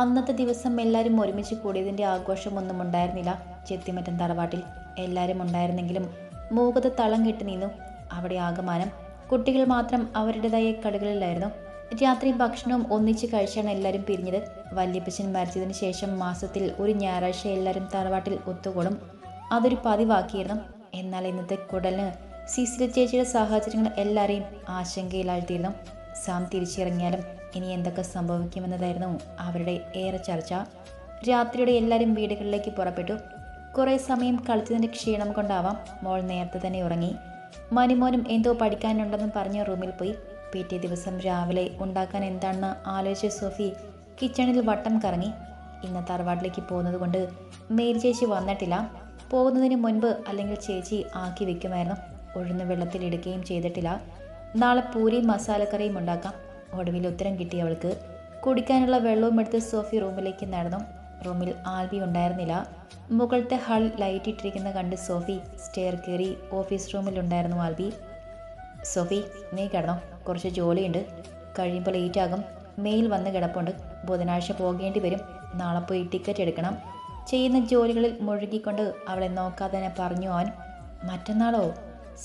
അന്നത്തെ ദിവസം എല്ലാവരും ഒരുമിച്ച് കൂടിയതിന്റെ ആഘോഷമൊന്നും ഉണ്ടായിരുന്നില്ല. ചെത്തിമറ്റൻ തറവാട്ടിൽ എല്ലാവരും ഉണ്ടായിരുന്നെങ്കിലും മൂകത തളം കെട്ടി നിന്നു. അവിടെ ആകമാനം കുട്ടികൾ മാത്രം അവരുടേതായ കളികളിലായിരുന്നു. രാത്രി ഭക്ഷണവും ഒന്നിച്ച് കഴിച്ചാണ് എല്ലാവരും പിരിഞ്ഞത്. വല്യപ്പച്ചൻ മരിച്ചതിന് ശേഷം മാസത്തിൽ ഒരു ഞായറാഴ്ച എല്ലാവരും തറവാട്ടിൽ ഒത്തുകൂടും. അതൊരു പതിവാക്കിയിരുന്നു. എന്നാൽ ഇന്നത്തെ കുടലിന് സിസില ചേച്ചിയുടെ സാഹചര്യങ്ങൾ എല്ലാവരെയും ആശങ്കയിലാഴ്ത്തിയിരുന്നു. സാം തിരിച്ചിറങ്ങിയാലും ഇനി എന്തൊക്കെ സംഭവിക്കുമെന്നതായിരുന്നു അവരുടെ ഏറെ ചർച്ച. രാത്രിയുടെ എല്ലാവരും വീടുകളിലേക്ക് പുറപ്പെട്ടു. കുറേ സമയം കളിച്ചതിന്റെ ക്ഷീണം കൊണ്ടാവാം മോൾ നേരത്തെ തന്നെ ഉറങ്ങി. മനുമോനും എന്തോ പഠിക്കാനുണ്ടെന്ന് പറഞ്ഞ് റൂമിൽ പോയി. പിറ്റേ ദിവസം രാവിലെ ഉണ്ടാക്കാൻ എന്താണെന്ന് ആലോചിച്ച സോഫി കിച്ചണിൽ വട്ടം കറങ്ങി. ഇന്ന് തറവാട്ടിലേക്ക് പോകുന്നത് കൊണ്ട് മേരി ചേച്ചി വന്നിട്ടില്ല. പോകുന്നതിന് മുൻപ് അല്ലെങ്കിൽ ചേച്ചി ആക്കി വെക്കുമായിരുന്നു. ഒഴുന്ന വെള്ളത്തിൽ ഇടുകയും ചെയ്തിട്ടില്ല. നാളെ പൂരിയും മസാലക്കറിയും ഉണ്ടാക്കാം. ഒടുവിൽ ഉത്തരം കിട്ടി അവൾക്ക്. കുടിക്കാനുള്ള വെള്ളവും എടുത്ത് സോഫി റൂമിലേക്ക് നടന്നു. റൂമിൽ ആൽബി ഉണ്ടായിരുന്നില്ല. മുകളിലത്തെ ഹാൾ ലൈറ്റ് ഇട്ടിരിക്കുന്ന കണ്ട് സോഫി സ്റ്റെയർ കയറി ഓഫീസ് റൂമിൽ ഉണ്ടായിരുന്നു ആൽബി. സോഫി നീ കിടന്നോ. കുറച്ച് ജോലിയുണ്ട്. കഴിയുമ്പോൾ ലേറ്റ് ആകും. മെയിൽ വന്ന് കിടപ്പുണ്ട്. ബുധനാഴ്ച പോകേണ്ടി വരും. നാളെ പോയി ടിക്കറ്റ് എടുക്കണം. ചെയ്യുന്ന ജോലികളിൽ മുഴുകിക്കൊണ്ട് അവളെ നോക്കാതെ തന്നെ പറഞ്ഞു അവൻ. മറ്റന്നാളോ?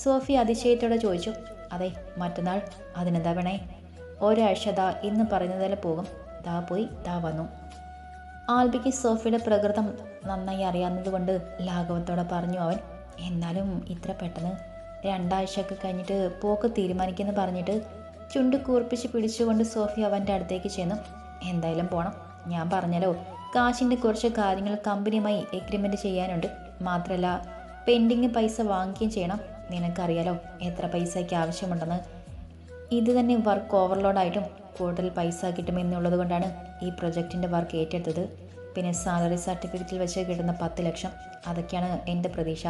സോഫി അതിശയത്തോടെ ചോദിച്ചു. അതെ മറ്റന്നാൾ. അതിനെന്താ വേണേ? ഒരാഴ്ച ദാ ഇന്ന് പറഞ്ഞതുപോലെ പോകും. ദാ പോയി ദാ വന്നു. ആൽബിക്ക് സോഫിയുടെ പ്രകൃതം നന്നായി അറിയാവുന്നതുകൊണ്ട് ലാഘവത്തോടെ പറഞ്ഞു അവൻ എന്നാലും ഇത്ര പെട്ടെന്ന് രണ്ടാഴ്ചയൊക്കെ കഴിഞ്ഞിട്ട് പോക്ക് തീരുമാനിക്കുമെന്ന് പറഞ്ഞിട്ട് ചുണ്ട് കൂർപ്പിച്ച് പിടിച്ചുകൊണ്ട് സോഫി അവന്റെ അടുത്തേക്ക് ചെന്നു. എന്തായാലും പോണം. ഞാൻ പറഞ്ഞല്ലോ കാശിന്റെ കുറച്ച് കാര്യങ്ങൾ കമ്പനിയുമായി എഗ്രിമെന്റ് ചെയ്യാനുണ്ട്. മാത്രമല്ല പെൻഡിങ് പൈസ വാങ്ങിക്കുകയും ചെയ്യണം. നിനക്കറിയാലോ എത്ര പൈസയ്ക്ക് ആവശ്യമുണ്ടെന്ന് ഇത് തന്നെ വർക്ക് ഓവർലോഡായിട്ടും കൂടുതൽ പൈസ കിട്ടുമെന്നുള്ളത് കൊണ്ടാണ് ഈ പ്രൊജക്റ്റിന്റെ വർക്ക് ഏറ്റെടുത്തത്. പിന്നെ സാലറി സർട്ടിഫിക്കറ്റിൽ വെച്ച് കിട്ടുന്ന പത്ത് ലക്ഷം. അതൊക്കെയാണ് എന്റെ പ്രതീക്ഷ.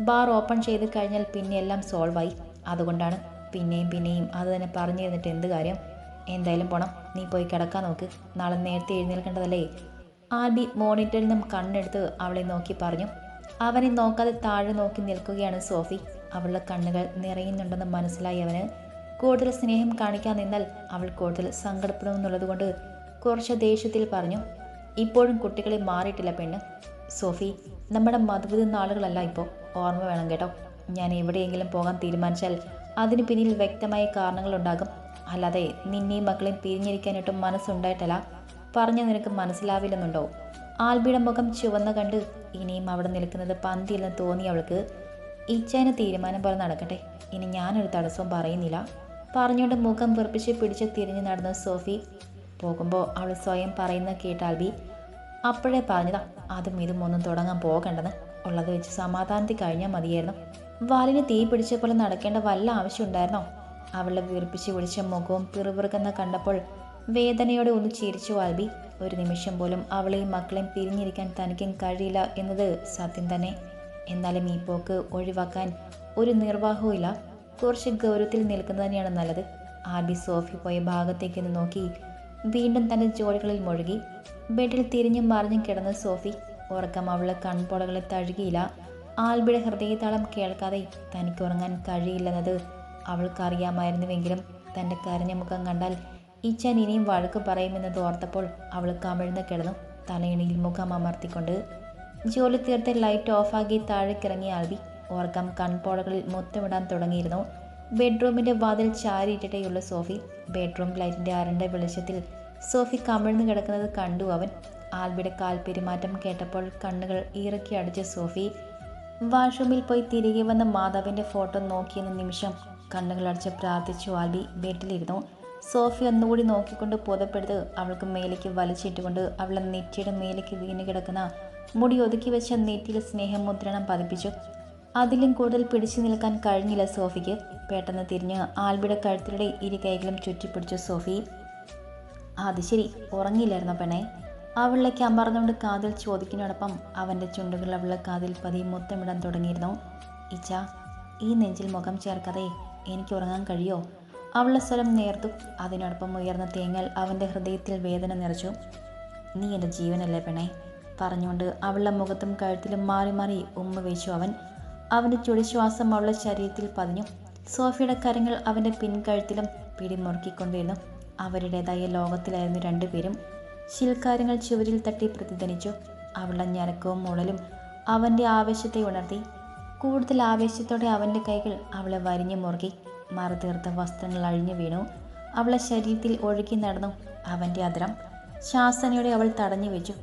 ബാർ ഓപ്പൺ ചെയ്ത് കഴിഞ്ഞാൽ പിന്നെ എല്ലാം സോൾവായി അതുകൊണ്ടാണ് പിന്നെയും പിന്നെയും അത് തന്നെ പറഞ്ഞു തന്നിട്ട് എന്ത് കാര്യം? എന്തായാലും പോണം. നീ പോയി കിടക്കാൻ നോക്ക്. നാളെ നേരത്തെ എഴുന്നേൽക്കേണ്ടതല്ലേ? ആദി മോണിറ്ററിൽ നിന്നും കണ്ണെടുത്ത് അവളെ നോക്കി പറഞ്ഞു. അവനെ നോക്കാതെ താഴെ നോക്കി നിൽക്കുകയാണ് സോഫി. അവളുടെ കണ്ണുകൾ നിറയുന്നുണ്ടെന്ന് മനസ്സിലായി അവന്. കൂടുതൽ സ്നേഹം കാണിക്കാൻ നിന്നാൽ അവൾ കൂടുതൽ സങ്കടപ്പെടുമെന്നുള്ളത് കൊണ്ട് കുറച്ച് ദേഷ്യത്തിൽ പറഞ്ഞു ഇപ്പോഴും കുട്ടികളെ മാറിയിട്ടില്ല പെണ്ണ്. സോഫി നമ്മുടെ മധുവിധ നാളുകളല്ല ഇപ്പോൾ ഓർമ്മ വേണം കേട്ടോ. ഞാൻ എവിടെയെങ്കിലും പോകാൻ തീരുമാനിച്ചാൽ അതിന് പിന്നിൽ വ്യക്തമായ കാരണങ്ങളുണ്ടാകും. അല്ലാതെ നിന്നെയും മക്കളെയും പിരിഞ്ഞിരിക്കാനായിട്ടും മനസ്സുണ്ടായിട്ടല്ല. പറഞ്ഞ നിനക്ക് മനസ്സിലാവില്ലെന്നുണ്ടോ? ആൽബിയുടെ മുഖം ചുവന്ന കണ്ട് ഇനിയും അവിടെ നിൽക്കുന്നത് പന്തിയില്ലെന്ന് തോന്നി അവൾക്ക്. ഇച്ഛാന് തീരുമാനം പോലെ നടക്കട്ടെ. ഇനി ഞാനൊരു തടസ്സവും പറയുന്നില്ല. പറഞ്ഞുകൊണ്ട് മുഖം വെറുപ്പിച്ച് പിടിച്ച് തിരിഞ്ഞു നടന്ന സോഫി പോകുമ്പോൾ അവൾ സ്വയം പറയുന്ന കേട്ടാൽ ആൽബി അപ്പോഴേ പറഞ്ഞതാ അതും ഇതും ഒന്നും തുടങ്ങാൻ പോകണ്ടെന്ന്. ഉള്ളത് വെച്ച് സമാധാനത്തിൽ കഴിഞ്ഞാൽ മതിയായിരുന്നു. വാലിന് തീ പിടിച്ച പോലെ നടക്കേണ്ട വല്ല ആവശ്യമുണ്ടായിരുന്നോ അവളെ വീർപ്പിച്ച് വിളിച്ച മുഖവും പിറുപിറുക്കുന്ന കണ്ടപ്പോൾ വേദനയോടെ ഒന്ന് ചിരിച്ചു വാൽബി ഒരു നിമിഷം പോലും അവളെയും മക്കളെയും പിരിഞ്ഞിരിക്കാൻ തനിക്കും കഴിയില്ല എന്നത് സത്യം തന്നെ. എന്നാലും ഈ പോക്ക് ഒഴിവാക്കാൻ ഒരു നിർവാഹവും കുറച്ച് ഗൗരവത്തിൽ നിൽക്കുന്നത് തന്നെയാണ് നല്ലത്. ആർബി സോഫി പോയ ഭാഗത്തേക്ക് ഒന്ന് നോക്കി. വീണ്ടും തന്റെ ജോലികളിൽ മുഴുകി. ബെഡിൽ തിരിഞ്ഞും മറിഞ്ഞും കിടന്ന സോഫി ഉറക്കം അവളെ കൺപോളകളെ തഴുകിയില്ല. ആൽബിയുടെ ഹൃദയതാളം കേൾക്കാതെ തനിക്ക് ഉറങ്ങാൻ കഴിയില്ലെന്നത് അവൾക്കറിയാമായിരുന്നുവെങ്കിലും തന്റെ കരഞ്ഞ മുഖം കണ്ടാൽ ഇച്ചാൻ ഇനിയും വഴക്ക് പറയുമെന്നത് ഓർത്തപ്പോൾ അവൾ കമിഴ്ന്ന് കിടന്നു. തലയിണയിൽ മുഖം അമർത്തിക്കൊണ്ട്. ജോലി തീർത്ത് ലൈറ്റ് ഓഫാക്കി താഴേക്കിറങ്ങി ആൽബി ഓർക്കം കൺപോളകളിൽ മുത്തമിടാൻ തുടങ്ങിയിരുന്നു. ബെഡ്റൂമിന്റെ വാതിൽ ചാരിയിട്ടിട്ടേയുള്ള സോഫി ബെഡ്റൂം ലൈറ്റിന്റെ അരണ്ട വെളിച്ചത്തിൽ സോഫി കമിഴ്ന്നു കിടക്കുന്നത് കണ്ടു അവൻ. ആൽബിയുടെ കാൽ പെരുമാറ്റം കേട്ടപ്പോൾ കണ്ണുകൾ ഇറക്കി അടിച്ച സോഫി വാഷ്റൂമിൽ പോയി തിരികെ വന്ന മാതാവിന്റെ ഫോട്ടോ നോക്കിയെന്ന നിമിഷം കണ്ണുകൾ അടച്ച് പ്രാർത്ഥിച്ചു ആൽബി ബെഡിലിരുന്നു. സോഫി ഒന്നുകൂടി നോക്കിക്കൊണ്ട് പുതപ്പെടുത്ത് അവൾക്ക് മേലേക്ക് വലിച്ചിട്ടുകൊണ്ട് അവളെ നെറ്റിയുടെ മേലേക്ക് വീണ് കിടക്കുന്ന മുടി ഒതുക്കി വെച്ച നെറ്റിയിൽ സ്നേഹമുദ്രണം പതിപ്പിച്ചു. അതിലും കൂടുതൽ പിടിച്ചു നിൽക്കാൻ കഴിഞ്ഞില്ല സോഫിക്ക്. പെട്ടെന്ന് തിരിഞ്ഞ് ആൽബിയുടെ കഴുത്തിലൂടെ ഇരു കൈകളും ചുറ്റിപ്പിടിച്ചു സോഫി. അത് ശരി ഉറങ്ങിയില്ലായിരുന്നോ പെണ്ണെ? അവളിലേക്ക് അമർന്നുകൊണ്ട് കാതിൽ ചോദിക്കുന്നതോടൊപ്പം അവന്റെ ചുണ്ടുകൾ അവളുടെ കാതിൽ പതിയെ മുത്തമിടാൻ തുടങ്ങിയിരുന്നു. ഇച്ച ഈ നെഞ്ചിൽ മുഖം ചേർക്കാതെ എനിക്ക് ഉറങ്ങാൻ കഴിയോ? അവളുടെ സ്വരം നേർത്തു. അതിനോടൊപ്പം ഉയർന്ന തേങ്ങൽ അവന്റെ ഹൃദയത്തിൽ വേദന നിറച്ചു. നീ എന്റെ ജീവനല്ലേ പെണ്ണെ? പറഞ്ഞുകൊണ്ട് അവളുടെ മുഖത്തും കഴുത്തിലും മാറി മാറി ഉമ്മ വെച്ചു അവൻ. അവന്റെ ചുടിശ്വാസം അവളുടെ ശരീരത്തിൽ പതിഞ്ഞു. സോഫിയുടെ കരങ്ങൾ അവന്റെ പിൻകഴുത്തിലും പിടിമുറുക്കിക്കൊണ്ടിരുന്നു. അവരുടേതായ ലോകത്തിലായിരുന്നു രണ്ടുപേരും. ശിൽക്കാരങ്ങൾ ചുവരിൽ തട്ടി പ്രതിധ്വനിച്ചു. അവളുടെ ഞരക്കവും മുളലും അവന്റെ ആവേശത്തെ ഉണർത്തി. കൂടുതൽ ആവേശത്തോടെ അവന്റെ കൈകൾ അവളെ വരിഞ്ഞു മുറുകി മറുതീർത്ത വസ്ത്രങ്ങൾ അഴിഞ്ഞു വീണു. അവളെ ശരീരത്തിൽ ഒഴുകി നടന്നു അവന്റെ അതിരം ശാസനയോടെ അവൾ തടഞ്ഞു വെച്ചു.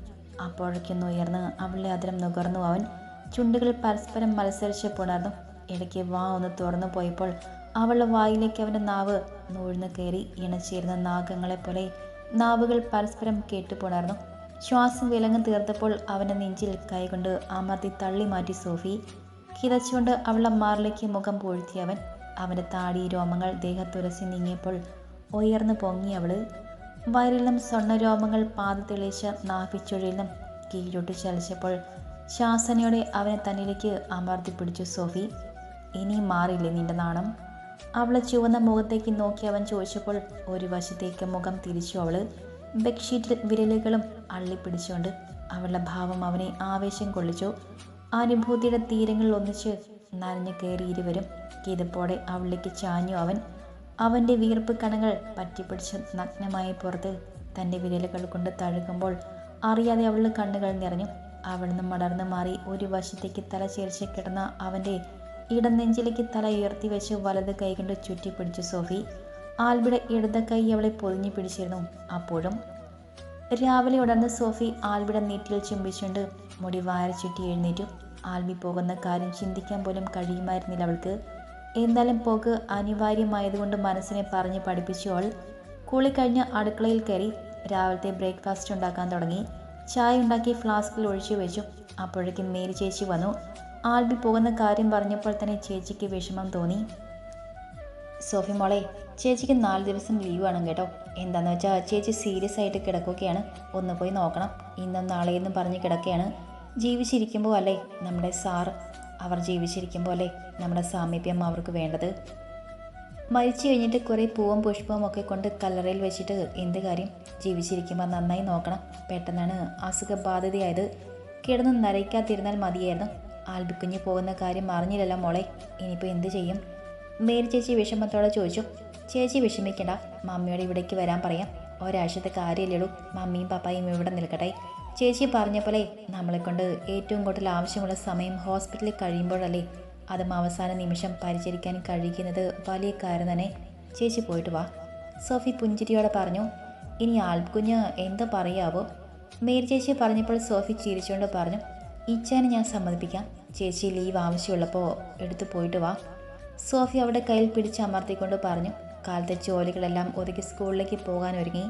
അപ്പോഴേക്കൊന്ന് ഉയർന്ന് അവളുടെ അതിരം നുകർന്നു അവൻ. ചുണ്ടുകൾ പരസ്പരം മത്സരിച്ച് പുണർന്നു ഇടയ്ക്ക് വാ ഒന്ന് തുറന്നു പോയപ്പോൾ അവളുടെ വായിലേക്ക് അവന്റെ നാവ് നൂഴ്ന്നു കയറി ഇണച്ചേരുന്ന നാഗങ്ങളെ പോലെ നാവുകൾ പരസ്പരം കേട്ടുപുണർന്നു ശ്വാസം വിലങ്ങ് തീർത്തപ്പോൾ അവന്റെ നെഞ്ചിൽ കൈകൊണ്ട് അമർത്തി തള്ളി മാറ്റി സോഫി. കിതച്ചുകൊണ്ട് അവളുടെ മാറിലേക്ക് മുഖം പൂഴ്ത്തി അവൻ. അവന്റെ താടി രോമങ്ങൾ ദേഹത്തുരസി നീങ്ങിയപ്പോൾ ഉയർന്നു പൊങ്ങി അവൾ വയറിലും സ്വർണരോമങ്ങൾ പാത തെളിയിച്ച നാഭിച്ചുഴയിലും കീഴോട്ട് ചലിച്ചപ്പോൾ ശാസനയോടെ അവനെ തന്നിലേക്ക് അമർത്തി പിടിച്ചു സോഫി. ഇനി മാറിയില്ലേ നിന്റെ നാണം? അവളെ ചുവന്ന മുഖത്തേക്ക് നോക്കി അവൻ ചോദിച്ചപ്പോൾ ഒരു വശത്തേക്ക് മുഖം തിരിച്ചു അവൾ ബെഡ്ഷീറ്റിൽ വിരലുകളും അള്ളിപ്പിടിച്ചുകൊണ്ട് അവളുടെ ഭാവം അവനെ ആവേശം കൊള്ളിച്ചു. അനുഭൂതിയുടെ തീരങ്ങളിൽ ഒന്നിച്ച് നനഞ്ഞു കയറി ഇരുവരും കിതപ്പോടെ അവളിലേക്ക് ചാഞ്ഞു അവൻ. അവന്റെ വീർപ്പ് കണങ്ങൾ പറ്റിപ്പിടിച്ച് നഗ്നമായ പുറത്ത് തന്റെ വിരലുകൾ കൊണ്ട് തഴുകുമ്പോൾ അറിയാതെ അവളുടെ കണ്ണുകൾ നിറഞ്ഞു. അവളിൽ നിന്ന് മടർന്നു മാറി ഒരു വശത്തേക്ക് തല ചേർച്ച് കിടന്ന അവന്റെ ഇടനെഞ്ചിലേക്ക് തല ഉയർത്തി വെച്ച് വലത് കൈ കൊണ്ട് ചുറ്റിപ്പിടിച്ചു സോഫി. ആൽബിയുടെ ഇടത് കൈ അവളെ പൊതിഞ്ഞു പിടിച്ചിരുന്നു. അപ്പോഴും രാവിലെ ഉടർന്ന് സോഫി ആൽബിയുടെ നീറ്റിൽ ചുംബിച്ചുകൊണ്ട് മുടി വാര ചുറ്റി എഴുന്നേറ്റു. ആൽബി പോകുന്ന കാര്യം ചിന്തിക്കാൻ പോലും കഴിയുമായിരുന്നില്ല അവൾക്ക്. എന്തായാലും പോക്ക് അനിവാര്യമായതുകൊണ്ട് മനസ്സിനെ പറഞ്ഞ് പഠിപ്പിച്ചു അവൾ. കുളി കഴിഞ്ഞ് അടുക്കളയിൽ കയറി രാവിലത്തെ ബ്രേക്ക്ഫാസ്റ്റ് ഉണ്ടാക്കാൻ തുടങ്ങി. ചായ ഉണ്ടാക്കി ഫ്ലാസ്കിൽ ഒഴിച്ചു വെച്ചു. അപ്പോഴേക്കും മേരി ചേച്ചി വന്നു. ആൽബി പോകുന്ന കാര്യം പറഞ്ഞപ്പോൾ തന്നെ ചേച്ചിക്ക് വിഷമം തോന്നി. സോഫി മോളെ ചേച്ചിക്ക് നാല് ദിവസം ലീവ് ആണ് കേട്ടോ. എന്താണെന്ന് വെച്ചാൽ ചേച്ചി സീരിയസ് ആയിട്ട് കിടക്കുകയാണ്. ഒന്ന് പോയി നോക്കണം. ഇന്നും നാളെയെന്നും പറഞ്ഞ് കിടക്കുകയാണ്. ജീവിച്ചിരിക്കുമ്പോൾ അല്ലേ നമ്മുടെ സാർ അവർ ജീവിച്ചിരിക്കുമ്പോൾ അല്ലേ നമ്മുടെ സാമീപ്യം അവർക്ക് വേണ്ടത്? മരിച്ചു കഴിഞ്ഞിട്ട് കുറേ പൂവും പുഷ്പവും ഒക്കെ കൊണ്ട് കല്ലറയിൽ വെച്ചിട്ട് എന്ത് കാര്യം ജീവിച്ചിരിക്കുമ്പോൾ നന്നായി നോക്കണം. പെട്ടെന്നാണ് അസുഖബാധിതയായത്. കിടന്ന് നരയ്ക്കാതിരുന്നാൽ മതിയായിരുന്നു. ആൽബിക്കുഞ്ഞ് പോകുന്ന കാര്യം അറിഞ്ഞില്ലല്ലോ മോളെ. ഇനിയിപ്പോൾ എന്ത് ചെയ്യും? മേരി ചേച്ചി വിഷമത്തോടെ ചോദിച്ചു. ചേച്ചി വിഷമിക്കണ്ട. മമ്മിയോട് ഇവിടേക്ക് വരാൻ പറയാം. ഒരാഴ്ചത്തെ കാര്യമില്ലുള്ളൂ മമ്മിയും പപ്പായും ഇവിടെ നിൽക്കട്ടെ. ചേച്ചി പറഞ്ഞ പോലെ നമ്മളെക്കൊണ്ട് ഏറ്റവും കൂടുതൽ ആവശ്യമുള്ള സമയം ഹോസ്പിറ്റലിൽ കഴിയുമ്പോഴല്ലേ അതും അവസാന നിമിഷം പരിചരിക്കാൻ കഴിയുന്നത് വലിയ കാര്യം തന്നെ ചേച്ചി പോയിട്ട് വാ. സോഫി പുഞ്ചിരിയോടെ പറഞ്ഞു ഇനി ആൽക്കുഞ്ഞ് എന്തോ പറയാവോ? മേരി ചേച്ചി പറഞ്ഞപ്പോൾ സോഫി ചിരിച്ചുകൊണ്ട് പറഞ്ഞു ഇച്ചാനെ ഞാൻ സമ്മതിപ്പിക്കാം. ചേച്ചി ലീവ് ആവശ്യമുള്ളപ്പോൾ എടുത്തു പോയിട്ട് വാ. സോഫി അവിടെ കയ്യിൽ പിടിച്ച് അമർത്തിക്കൊണ്ട് പറഞ്ഞു കാലത്തെ ജോലികളെല്ലാം ഒതുക്കി സ്കൂളിലേക്ക് പോകാൻ ഒരുങ്ങി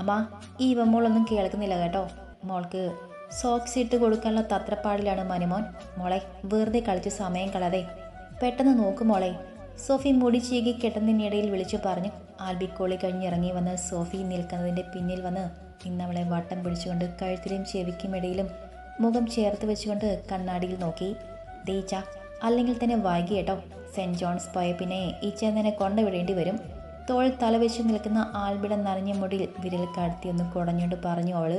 അമ്മ ഈ ഇവമോളൊന്നും കേൾക്കുന്നില്ല കേട്ടോ. മോൾക്ക് സോക്സ് ഇട്ട് കൊടുക്കാനുള്ള തത്രപ്പാടിലാണ് മനുമോൻ മോളെ വെറുതെ കളിച്ച് സമയം കളതെ പെട്ടെന്ന് നോക്ക് മോളെ. സോഫി മുടി ചീകി കെട്ടുന്നതിനിടയിൽ വിളിച്ചു പറഞ്ഞു. ആൽബി കോളി കഴിഞ്ഞിറങ്ങി വന്ന് സോഫി നിൽക്കുന്നതിന്റെ പിന്നിൽ വന്ന് ഇന്നവളെ വട്ടം പിടിച്ചുകൊണ്ട് കഴുത്തിലും ചെവിക്കും ഇടയിലും മുഖം ചേർത്ത് വെച്ചുകൊണ്ട് കണ്ണാടിയിൽ നോക്കി. ദീച്ച അല്ലെങ്കിൽ തന്നെ വൈകി കേട്ടോ. സെന്റ് ജോൺസ് പോയ പിന്നെ ഈ ചെന്നനെ കൊണ്ടുവിടേണ്ടി വരും. തോൾ തലവെച്ച് നിൽക്കുന്ന ആൽബിടം നനഞ്ഞ മുടിയിൽ വിരൽ കടത്തി ഒന്ന് കുടഞ്ഞുകൊണ്ട് പറഞ്ഞു അവൾ.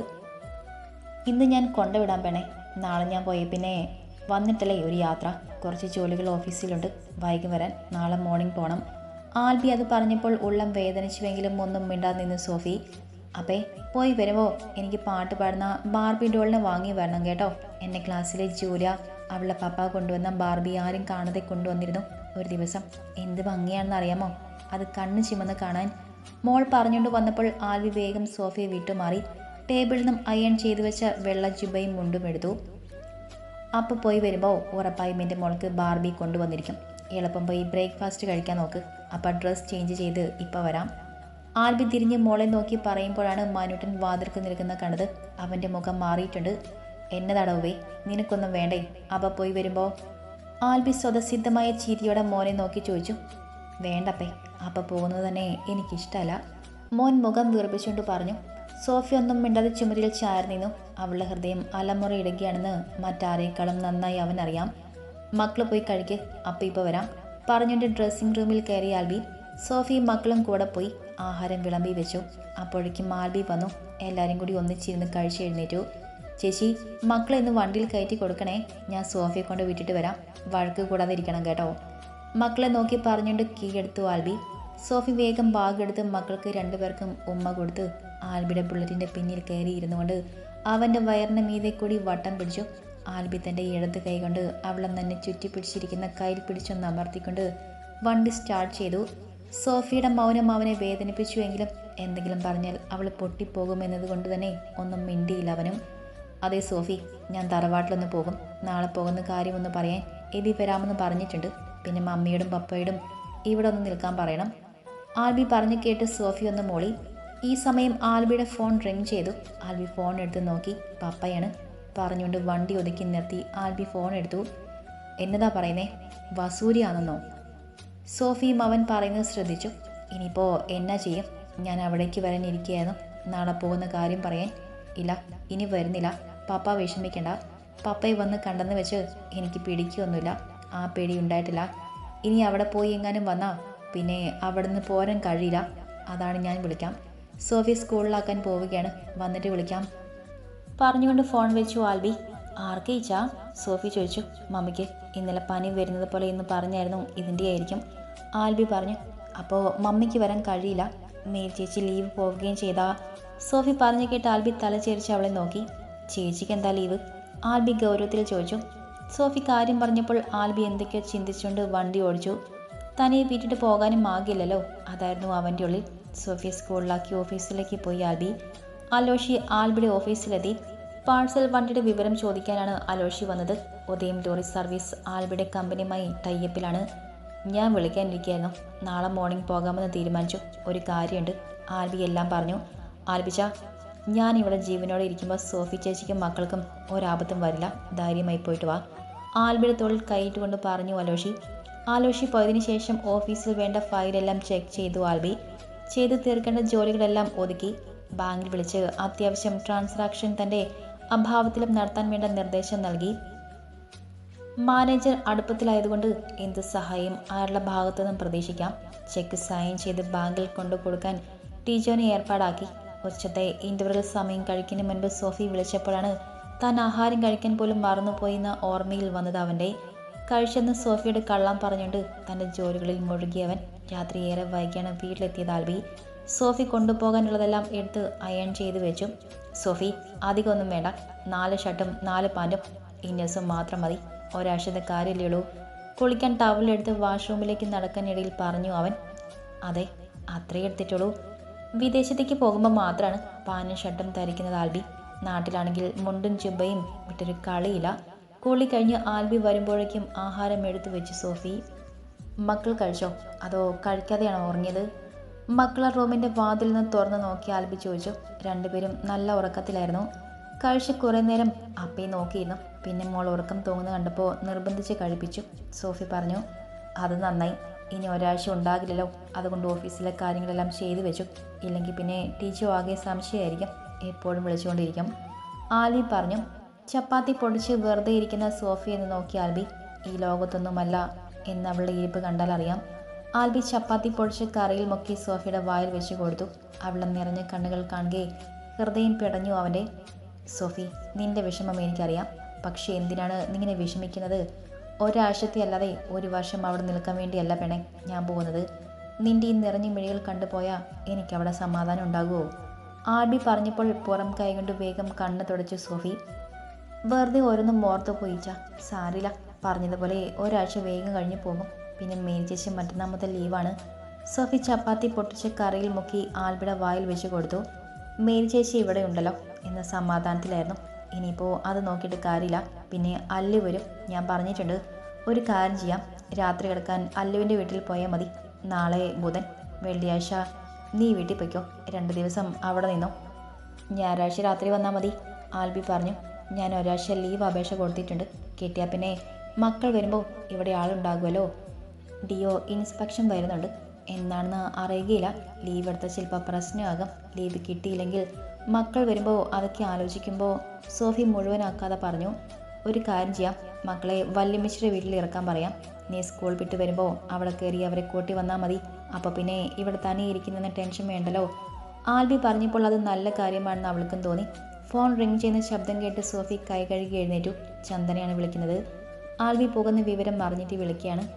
ഇന്ന് ഞാൻ കൊണ്ടുവിടാൻ പെണേ. നാളെ ഞാൻ പോയി. പിന്നെ വന്നിട്ടല്ലേ ഒരു യാത്ര? കുറച്ച് ജോലികൾ ഓഫീസിലുണ്ട്. വൈകി വരാൻ. നാളെ മോർണിംഗ് പോകണം ആൽബി അത് പറഞ്ഞപ്പോൾ ഉള്ളം വേദനിച്ചുവെങ്കിലും ഒന്നും മിണ്ടാതെ നിന്ന് സോഫി. അപ്പേ പോയി വരുമോ എനിക്ക് പാട്ട് പാടുന്ന ബാർബി ഡോളിനെ വാങ്ങി വരണം കേട്ടോ. എന്റെ ക്ലാസ്സിലെ ജൂലിയ അവളുടെ പപ്പ കൊണ്ടുവന്ന ബാർബി ആരും കാണാതെ കൊണ്ടുവന്നിരുന്നു. ഒരു ദിവസം എന്ത് ഭംഗിയാണെന്ന് അറിയാമോ? അത് കണ്ണ് ചിമന്ന് കാണാൻ മോൾ പറഞ്ഞുകൊണ്ട് വന്നപ്പോൾ ആൽവി വേഗം സോഫിയെ വിട്ടുമാറി. ടേബിളിൽ നിന്നും അയൺ ചെയ്തു വെച്ച വെള്ള ജുബയും മുണ്ടും എടുത്തു. അപ്പോൾ പോയി വരുമ്പോൾ ഉറപ്പായും എന്റെ മോൾക്ക് ബാർബി കൊണ്ടുവന്നിരിക്കും. എളുപ്പം പോയി ബ്രേക്ക്ഫാസ്റ്റ് കഴിക്കാൻ നോക്ക്. അപ്പം ഡ്രസ്സ് ചേഞ്ച് ചെയ്ത് ഇപ്പോൾ വരാം. ആൽബി തിരിഞ്ഞ് മോളെ നോക്കി പറയുമ്പോഴാണ് മാനുട്ടൻ വാതിൽക്ക് നിൽക്കുന്ന കണ്ടത്. അവന്റെ മുഖം മാറിയിട്ടുണ്ട്. എന്നതാടവേ നിനക്കൊന്നും വേണ്ടേ അപ്പോൾ പോയി വരുമ്പോൾ ആൽബി സ്വതസിദ്ധമായ ചിരിയോടെ മോനെ നോക്കി ചോദിച്ചു. വേണ്ടപ്പേ. അപ്പം പോകുന്നത് തന്നെ എനിക്കിഷ്ടമല്ല മോൻ മുഖം വീർപ്പിച്ചുകൊണ്ട് പറഞ്ഞു. സോഫി ഒന്നും മിണ്ടാതെ ചുമരിൽ ചാർന്നിരുന്നു. അവളുടെ ഹൃദയം അലമുറയിടുകയാണെന്ന് മറ്റാരേക്കാളും നന്നായി അവൻ അറിയാം മക്കൾ പോയി കഴിക്ക് അപ്പം ഇപ്പോൾ വരാം. പറഞ്ഞുകൊണ്ട് ഡ്രസ്സിംഗ് റൂമിൽ കയറി ആൽബി സോഫിയും മക്കളും കൂടെ പോയി ആഹാരം വിളമ്പി വെച്ചു. അപ്പോഴേക്കും ആൽബി വന്നു. എല്ലാവരും കൂടി ഒന്നിച്ചിരുന്ന് കഴിച്ച് എഴുന്നേറ്റു. ചേച്ചി മക്കളെ ഇന്ന് വണ്ടിയിൽ കയറ്റി കൊടുക്കണേ. ഞാൻ സോഫിയെ കൊണ്ട് വിട്ടിട്ട് വരാം. വഴക്ക് കൂടാതെ ഇരിക്കണം കേട്ടോ. മക്കളെ നോക്കി പറഞ്ഞുകൊണ്ട് കീഴെടുത്തു ആൽബി. സോഫി വേഗം ബാഗ് എടുത്ത് മക്കൾക്ക് രണ്ടുപേർക്കും ഉമ്മ കൊടുത്ത് ആൽബിയുടെ ബുള്ളറ്റിന്റെ പിന്നിൽ കയറിയിരുന്നു കൊണ്ട് അവന്റെ വയറിന് മീതെ കൂടി വട്ടം പിടിച്ചു. ആൽബി തന്റെ ഇടത് കൈ കൊണ്ട് അവളെ തന്നെ ചുറ്റി പിടിച്ചിരിക്കുന്ന കയ്യിൽ പിടിച്ചൊന്ന് അമർത്തിക്കൊണ്ട് വണ്ടി സ്റ്റാർട്ട് ചെയ്തു. സോഫിയുടെ മൗനം അവനെ വേദനിപ്പിച്ചുവെങ്കിലും എന്തെങ്കിലും പറഞ്ഞാൽ അവൾ പൊട്ടിപ്പോകുമെന്നതുകൊണ്ട് തന്നെ ഒന്നും മിണ്ടിയില്ല അവനും. അതെ സോഫി ഞാൻ തറവാട്ടിലൊന്ന് പോകും. നാളെ പോകുന്ന കാര്യമൊന്ന് പറയാൻ എബി വരാമെന്ന് പറഞ്ഞിട്ടുണ്ട്. പിന്നെ മമ്മിയോടും പപ്പയോടും ഇവിടെ ഒന്ന് നിൽക്കാൻ പറയണം. ആൽബി പറഞ്ഞു കേട്ട് സോഫി ഒന്ന് മോളി. ഈ സമയം ആൽബിയുടെ ഫോൺ റിങ് ചെയ്തു. ആൽബി ഫോൺ എടുത്ത് നോക്കി. പപ്പയാണ്. പറഞ്ഞുകൊണ്ട് വണ്ടി ഒതുക്കി നിർത്തി. ആൽബി ഫോൺ എടുത്തു. എന്നതാ പറയുന്നേ? വസൂരിയാണെന്നോ? സോഫിയും അവൻ പറയുന്നത് ശ്രദ്ധിച്ചു. ഇനിയിപ്പോൾ എന്നാ ചെയ്യും? ഞാൻ അവിടേക്ക് വരാൻ ഇരിക്കുകയായിരുന്നു. നാളെ പോകുന്ന കാര്യം പറയാൻ. ഇല്ല. ഇനി വരുന്നില്ല. പപ്പ വിഷമിക്കണ്ട. പപ്പയെ വന്ന് കണ്ടെന്ന് വെച്ച് എനിക്ക് പിടിക്കൊന്നുമില്ല. ആ പേടി ഉണ്ടായിട്ടില്ല. ഇനി അവിടെ പോയി എങ്ങാനും വന്നാൽ പിന്നെ അവിടെ നിന്ന് പോരാൻ കഴിയില്ല. അതാണ് ഞാൻ വിളിക്കാം. സോഫി സ്കൂളിലാക്കാൻ പോവുകയാണ്. വന്നിട്ട് വിളിക്കാം. പറഞ്ഞുകൊണ്ട് ഫോൺ വെച്ചു ആൽബി. ആർക്കേച്ചാ സോഫി ചോദിച്ചു. മമ്മിക്ക് ഇന്നലെ പനി വരുന്നത് പോലെ ഇന്ന് പറഞ്ഞായിരുന്നു ഇതിന്റെ ആയിരിക്കും. ആൽബി പറഞ്ഞു. അപ്പോൾ മമ്മിക്ക് വരാൻ കഴിയില്ല. മേൽ ചേച്ചി ലീവ് പോവുകയും ചെയ്താ. സോഫി പറഞ്ഞു കേട്ട് ആൽബി തലചേരിച്ച് അവളെ നോക്കി. ചേച്ചിക്ക് എന്താ ലീവ്? ആൽബി ഗൗരവത്തിൽ ചോദിച്ചു. സോഫി കാര്യം പറഞ്ഞപ്പോൾ ആൽബി എന്തൊക്കെയോ ചിന്തിച്ചുകൊണ്ട് വണ്ടി ഓടിച്ചു. തനിയെ വീട്ടിട്ട് പോകാനും ആകില്ലല്ലോ. അതായിരുന്നു അവന്റെ ഉള്ളിൽ. സോഫിയെ സ്കൂളിലാക്കി ഓഫീസിലേക്ക് പോയി ആൽബി. അലോഷി ആൽബിയുടെ ഓഫീസിലെത്തി. പാഴ്സൽ വണ്ടിയുടെ വിവരം ചോദിക്കാനാണ് അലോഷി വന്നത്. ഉദയം ലോറി സർവീസ് ആൽബിയുടെ കമ്പനിയുമായി ടൈയപ്പിലാണ്. ഞാൻ വിളിക്കാനിരിക്കുകയായിരുന്നു. നാളെ മോർണിംഗ് പോകാമെന്ന് തീരുമാനിച്ചു. ഒരു കാര്യമുണ്ട്. ആൽബി എല്ലാം പറഞ്ഞു. ആൽബിച്ച ഞാൻ ഇവിടെ ജീവനോടെ ഇരിക്കുമ്പോൾ സോഫി ചേച്ചിക്കും മക്കൾക്കും ഒരാപത്തും വരില്ല. ധൈര്യമായി പോയിട്ട് വാ. ആൽബിയുടെ തൊഴിൽ കൈയിട്ട് കൊണ്ട് പറഞ്ഞു അലോഷി ആലോഷി പോയതിനു ശേഷം ഓഫീസിൽ വേണ്ട ഫയലെല്ലാം ചെക്ക് ചെയ്തു ആൽബി. ചെയ്തു തീർക്കേണ്ട ജോലികളെല്ലാം ഒതുക്കി ബാങ്കിൽ വിളിച്ച് അത്യാവശ്യം ട്രാൻസാക്ഷൻ തന്റെ അഭാവത്തിലും നടത്താൻ വേണ്ട നിർദ്ദേശം നൽകി. മാനേജർ അടുപ്പത്തിലായതുകൊണ്ട് എന്ത് സഹായം അയാളുടെ ഭാഗത്തു നിന്നും പ്രതീക്ഷിക്കാം. ചെക്ക് സൈൻ ചെയ്ത് ബാങ്കിൽ കൊണ്ടു കൊടുക്കാൻ ടീച്ചറിനെ ഏർപ്പാടാക്കി. ഉച്ചത്തെ ഇന്റർവെൽ സമയം കഴിക്കുന്നതിന് മുൻപ് സോഫി വിളിച്ചപ്പോഴാണ് താൻ ആഹാരം കഴിക്കാൻ പോലും മറന്നുപോയെന്ന ഓർമ്മയിൽ വന്നത് അവന്റെ കഴിച്ചെന്ന് സോഫിയുടെ കള്ളം പറഞ്ഞുകൊണ്ട് തന്റെ ജോലികളിൽ മുഴുകിയവൻ രാത്രി ഏറെ വൈകിയാണ് വീട്ടിലെത്തിയത് ആൽബി. സോഫി കൊണ്ടുപോകാനുള്ളതെല്ലാം എടുത്ത് അയൺ ചെയ്ത് വെച്ചു. സോഫി അധികമൊന്നും വേണ്ട. നാല് ഷർട്ടും നാല് പാന്റും ഇന്നസും മാത്രം മതി. ഒരാഴ്ചത്തെ കാര്യമില്ലുള്ളൂ കുളിക്കാൻ ടവലെടുത്ത് വാഷ്റൂമിലേക്ക് നടക്കാനിടയിൽ പറഞ്ഞു അവൻ. അതെ അത്രേ എടുത്തിട്ടുള്ളൂ. വിദേശത്തേക്ക് പോകുമ്പോൾ മാത്രമാണ് പാനും ഷർട്ടും ധരിക്കുന്നത് ആൽബി. നാട്ടിലാണെങ്കിൽ മുണ്ടും ചുബയും വിട്ടൊരു കളിയില്ല. കുളി കഴിഞ്ഞ് ആൽബി വരുമ്പോഴേക്കും ആഹാരം എടുത്തു വെച്ച് സോഫി മക്കൾ കഴിച്ചോ? അതോ കഴിക്കാതെയാണോ ഉറങ്ങിയത്? മക്കളുടെ റൂമിന്റെ വാതിൽ നിന്ന് തുറന്ന് നോക്കി ആൽബി ചോദിച്ചു. രണ്ടുപേരും നല്ല ഉറക്കത്തിലായിരുന്നു. കഴിച്ച് കുറേ നേരം അപ്പേ നോക്കിയിരുന്നു. പിന്നെ മോൾ ഉറക്കം തോന്നുന്നു കണ്ടപ്പോൾ നിർബന്ധിച്ച് കഴിപ്പിച്ചു. സോഫി പറഞ്ഞു അത് നന്നായി. ഇനി ഒരാഴ്ച ഉണ്ടാകില്ലല്ലോ. അതുകൊണ്ട് ഓഫീസിലെ കാര്യങ്ങളെല്ലാം ചെയ്തു വെച്ചു. ഇല്ലെങ്കിൽ പിന്നെ ടീച്ചർ ആകെ സംശയമായിരിക്കും. എപ്പോഴും വിളിച്ചുകൊണ്ടിരിക്കും. ആലി പറഞ്ഞു ചപ്പാത്തി പൊടിച്ച് വെറുതെ ഇരിക്കുന്ന സോഫി എന്ന് നോക്കി ആൽബി ഈ ലോകത്തൊന്നുമല്ല എന്ന് അവളുടെ ഇരിപ്പ് കണ്ടാൽ അറിയാം. ആൽബി ചപ്പാത്തി പൊടിച്ച് കറിയിൽ മുക്കി സോഫിയുടെ വായിൽ വെച്ച് കൊടുത്തു. അവളെ നിറഞ്ഞ കണ്ണുകൾ കാണുകയെ ഹൃദയം പിടഞ്ഞു അവന്റെ സോഫി നിന്റെ വിഷമം എനിക്കറിയാം. പക്ഷേ എന്തിനാണ് നിങ്ങനെ വിഷമിക്കുന്നത്? ഒരാഴ്ചത്തെ അല്ലാതെ ഒരു വർഷം അവിടെ നിൽക്കാൻ വേണ്ടിയല്ല പെണേ ഞാൻ പോകുന്നത്. നിന്റെ ഈ നിറഞ്ഞ മിഴികൾ കണ്ടുപോയാൽ എനിക്കവിടെ സമാധാനം ഉണ്ടാകുമോ ആൽബി പറഞ്ഞപ്പോൾ പുറം കൈകൊണ്ട് വേഗം കണ്ണ് തുടച്ചു സോഫി. വെറുതെ ഓരോന്നും ഓർത്ത് പോയിച്ച സാരില്ല പറഞ്ഞതുപോലെ ഒരാഴ്ച വേഗം കഴിഞ്ഞു പോകും. പിന്നെ മേരിച്ചേച്ചി മറ്റന്നാമത്തെ ലീവാണ്. സോഫി ചപ്പാത്തി പൊട്ടിച്ച് കറിയിൽ മുക്കി ആൽബിട വായിൽ വെച്ച് കൊടുത്തു. മേരി ചേച്ചി ഇവിടെ ഉണ്ടല്ലോ എന്ന സമാധാനത്തിലായിരുന്നു. ഇനിയിപ്പോൾ അത് നോക്കിയിട്ട് കാര്യമില്ല. പിന്നെ അല്ലു വരും. ഞാൻ പറഞ്ഞിട്ടുണ്ട് ഒരു കാര്യം ചെയ്യാം. രാത്രി കിടക്കാൻ അല്ലുവിന്റെ വീട്ടിൽ പോയാൽ മതി. നാളെ ബുധൻ വെള്ളിയാഴ്ച നീ വീട്ടിൽ പൊയ്ക്കോ. രണ്ട് ദിവസം അവിടെ നിന്നോ. ഞായറാഴ്ച രാത്രി വന്നാൽ മതി ആൽബി പറഞ്ഞു. ഞാൻ ഒരാഴ്ച ലീവ് അപേക്ഷ കൊടുത്തിട്ടുണ്ട്. കിട്ടിയാൽ പിന്നെ മക്കൾ വരുമ്പോൾ ഇവിടെ ആളുണ്ടാകുമല്ലോ. ഡിഒ ഇൻസ്പെക്ഷൻ വരുന്നുണ്ട്. എന്നാണെന്ന് അറിയുകയില്ല. ലീവ് എടുത്ത ചിലപ്പോൾ പ്രശ്നമാകും. ലീവ് കിട്ടിയില്ലെങ്കിൽ മക്കൾ വരുമ്പോൾ അതൊക്കെ ആലോചിക്കുമ്പോൾ സോഫി മുഴുവനാക്കാതെ പറഞ്ഞു ഒരു കാര്യം ചെയ്യാം. മക്കളെ വല്യമ്മച്ചിയുടെ വീട്ടിൽ ഇറക്കാൻ പറയാം. നീ സ്കൂൾ വിട്ട് വരുമ്പോൾ അവിടെ കയറി അവരെ കൂട്ടി വന്നാൽ മതി. അപ്പോൾ പിന്നെ ഇവിടെ തന്നെ ഇരിക്കുന്നതിന് ടെൻഷൻ വേണ്ടല്ലോ. ആൽബി പറഞ്ഞപ്പോൾ അത് നല്ല കാര്യമാണെന്ന് അവൾക്കും തോന്നി. ഫോൺ റിങ് ചെയ്യുന്ന ശബ്ദം കേട്ട് സോഫി കൈ കഴുകി എഴുന്നേറ്റു. ചന്ദനയാണ് വിളിക്കുന്നത്. ആൽവി പോകുന്ന വിവരം അറിഞ്ഞിട്ട് വിളിക്കുകയാണ്.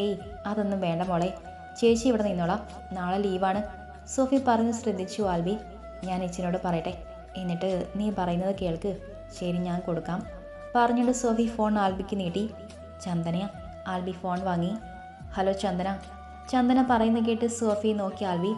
ഏയ് അതൊന്നും വേണ്ട മോളെ. ചേച്ചി ഇവിടെ നിന്നോളാം. നാളെ ലീവാണ്. സോഫി പറഞ്ഞ് ശ്രദ്ധിച്ചു ആൽബി ഞാൻ ഇച്ചിനോട് പറയട്ടെ. എന്നിട്ട് നീ പറയുന്നത് കേൾക്ക്. ശരി ഞാൻ കൊടുക്കാം. പറഞ്ഞുകൊണ്ട് സോഫി ഫോൺ ആൽബിക്ക് നീട്ടി. ചന്ദന ആൽബി ഫോൺ വാങ്ങി. ഹലോ ചന്ദന. ചന്ദന പറയുന്ന കേട്ട് സോഫി നോക്കി ആൽബി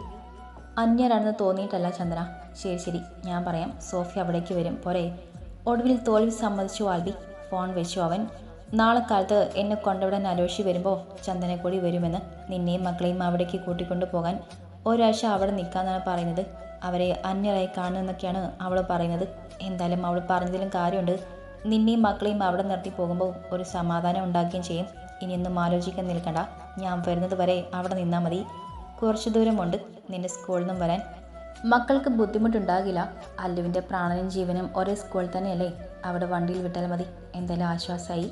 അന്യരാണെന്ന് തോന്നിയിട്ടല്ല ചന്ദന. ശരി ശരി. ഞാൻ പറയാം. സോഫി അവിടേക്ക് വരും. പോരെ. ഒടുവിൽ തോൽവി സമ്മതിച്ചു ആൽബി. ഫോൺ വെച്ചു അവൻ. നാളെ കാലത്ത് എന്നെ കൊണ്ടുവിടാൻ അലോഷി വരുമ്പോൾ ചന്ദനെ കൂടി വരുമെന്ന് നിന്നെയും മക്കളെയും അവിടേക്ക് കൂട്ടിക്കൊണ്ടു പോകാൻ ഒരാഴ്ച അവിടെ നിൽക്കാമെന്നാണ് പറയുന്നത്. അവരെ അന്യരായി കാണുമെന്നൊക്കെയാണ് അവൾ പറയുന്നത്. എന്തായാലും അവൾ പറഞ്ഞതിലും കാര്യമുണ്ട്. നിന്നെയും മക്കളെയും അവിടെ നിർത്തി പോകുമ്പോൾ ഒരു സമാധാനം ഉണ്ടാക്കുകയും ചെയ്യും. ഇനിയൊന്നും ആലോചിക്കാൻ നിൽക്കണ്ട. ഞാൻ വരുന്നത് വരെ അവിടെ നിന്നാൽ മതി. കുറച്ച് ദൂരമുണ്ട്. നിന്റെ സ്കൂളിൽ നിന്നും വരാൻ. മക്കൾക്ക് ബുദ്ധിമുട്ടുണ്ടാകില്ല. അല്ലുവിന്റെ പ്രാണനും ജീവനും ഒരേ സ്കൂളിൽ തന്നെയല്ലേ? അവിടെ വണ്ടിയിൽ വിട്ടാൽ മതി. എന്തായാലും ആശ്വാസമായി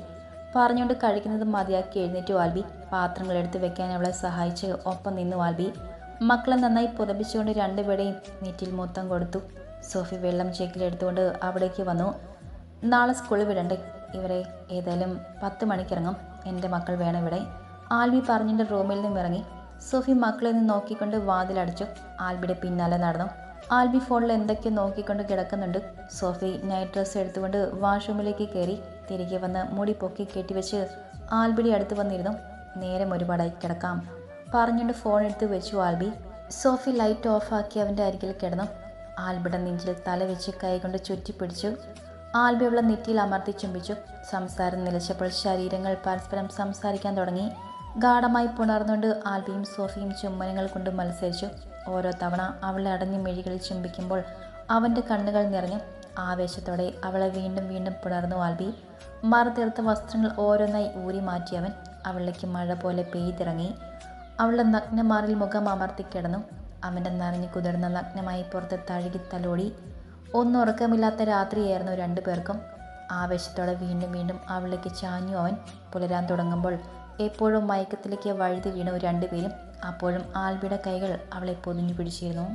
പറഞ്ഞുകൊണ്ട് കഴിക്കുന്നത് മതിയാക്കി എഴുന്നേറ്റ് പാത്രങ്ങൾ എടുത്ത് വെക്കാൻ അവളെ സഹായിച്ച് ഒപ്പം നിന്നു വാൽബി മക്കളെ നന്നായി പുതപ്പിച്ചുകൊണ്ട് രണ്ടുപേരെയും നെറ്റിൽ മൊത്തം കൊടുത്തു. സോഫി വെള്ളം ചേക്കിലെടുത്തുകൊണ്ട് അവിടേക്ക് വന്നു. നാളെ സ്കൂളിൽ വിടണ്ടേ? ഇവരെ ഏതായാലും പത്ത് മണിക്കിറങ്ങും. എന്റെ മക്കൾ വേണം ഇവിടെ. ആൽബി പറഞ്ഞിട്ട് റൂമിൽ നിന്നും ഇറങ്ങി. സോഫി മക്കളെ നിന്ന് നോക്കിക്കൊണ്ട് വാതിലടച്ചു. ആൽബിയുടെ പിന്നാലെ നടന്നു. ആൽബി ഫോണിൽ എന്തൊക്കെയോ നോക്കിക്കൊണ്ട് കിടക്കുന്നുണ്ട്? സോഫി നൈറ്റ് ഡ്രസ്സ് എടുത്തുകൊണ്ട് വാഷ്റൂമിലേക്ക് കയറി. തിരികെ വന്ന് മുടി പൊക്കി കെട്ടിവെച്ച് ആൽബിയുടെ അടുത്ത് വന്നിരുന്നു. നേരം ഒരുപാടായി കിടക്കാം. പറഞ്ഞുകൊണ്ട് ഫോൺ എടുത്ത് വെച്ചു ആൽബി. സോഫി ലൈറ്റ് ഓഫാക്കി അവന്റെ അരികിൽ കിടന്നു. ആൽബിയുടെ നെഞ്ചിൽ തല വെച്ച് കൈകൊണ്ട് ചുറ്റിപ്പിടിച്ചു ആൽബി അവളെ നെറ്റിയിൽ അമർത്തി ചുംബിച്ചു. സംസാരം നിലച്ചപ്പോൾ ശരീരങ്ങൾ പരസ്പരം സംസാരിക്കാൻ തുടങ്ങി. ഗാഠമായി പുണർന്നുകൊണ്ട് ആൽബിയും സോഫിയും ചുമ്മനങ്ങൾ കൊണ്ട് മത്സരിച്ചു. ഓരോ തവണ അവളെ അടഞ്ഞ മിഴികളിൽ ചുംബിക്കുമ്പോൾ അവന്റെ കണ്ണുകൾ നിറഞ്ഞു ആവേശത്തോടെ അവളെ വീണ്ടും വീണ്ടും പുണർന്നു ആൽബി. മറുതീർത്ത വസ്ത്രങ്ങൾ ഓരോന്നായി ഊരി മാറ്റിയവൻ അവളിലേക്ക് മഴ പോലെ പെയ്തിറങ്ങി. അവളുടെ നഗ്നമാറിൽ മുഖം അമർത്തി കിടന്നു. അവന്റെ നനഞ്ഞു കുതിർന്ന നഗ്നമായി പുറത്ത് തഴുകി തലോടി. ഒന്നും ഉറക്കമില്ലാത്ത രാത്രിയായിരുന്നു രണ്ടു പേർക്കും ആവേശത്തോടെ വീണ്ടും വീണ്ടും അവളിലേക്ക് ചാഞ്ഞു അവൻ പുലരാൻ തുടങ്ങുമ്പോൾ എപ്പോഴും മയക്കത്തിലേക്ക് വഴുതി വീണ രണ്ടുപേരും അപ്പോഴും ആൽബിയുടെ കൈകൾ അവളെ പൊതിഞ്ഞു പിടിച്ചിരുന്നു.